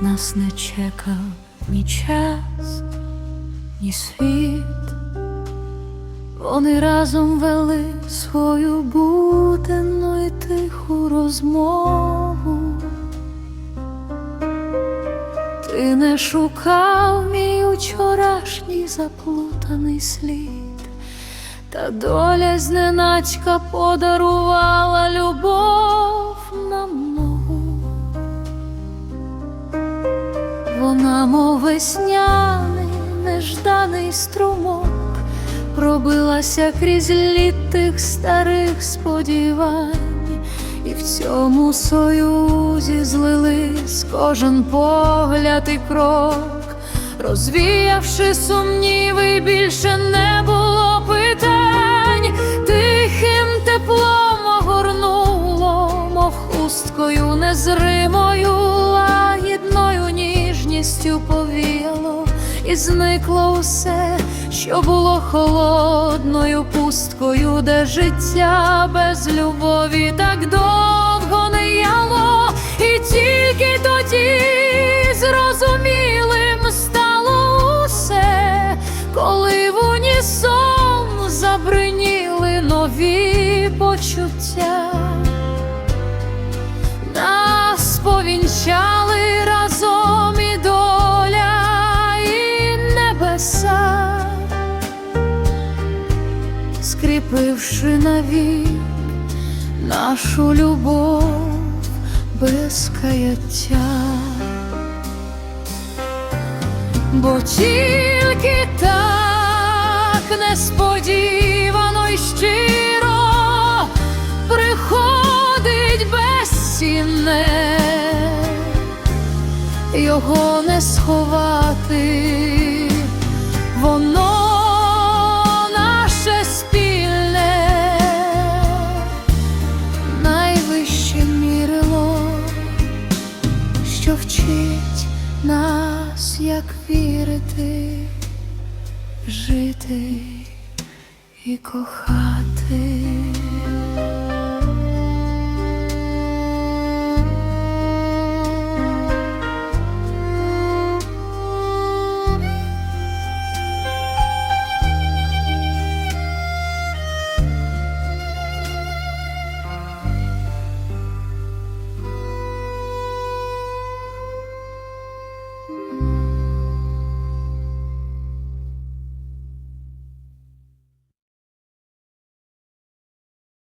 нас не чекав ні час, ні світ. Вони разом вели свою буденну і тиху розмову. Ти не шукав мій учорашній заплутаний слід, та доля зненацька подарувала любов Вона, мов весняний, нежданий струмок, пробилася крізь лід тих старих сподівань, і в цьому союзі злились кожен погляд і крок, розвіявши сумніви, більше не було питань, тихим теплом огорнуло, мов хусткою незримою, зникло усе, що було холодною пусткою, де життя без любові так довго не яло, і тільки тоді зрозумілим стало усе, коли в унісон забриніли нові почуття. Скріпивши навік нашу любов без каяття. Бо тільки так несподівано й щиро приходить безцінне, його не сховати, воно що вчить нас, як вірити, жити і кохати.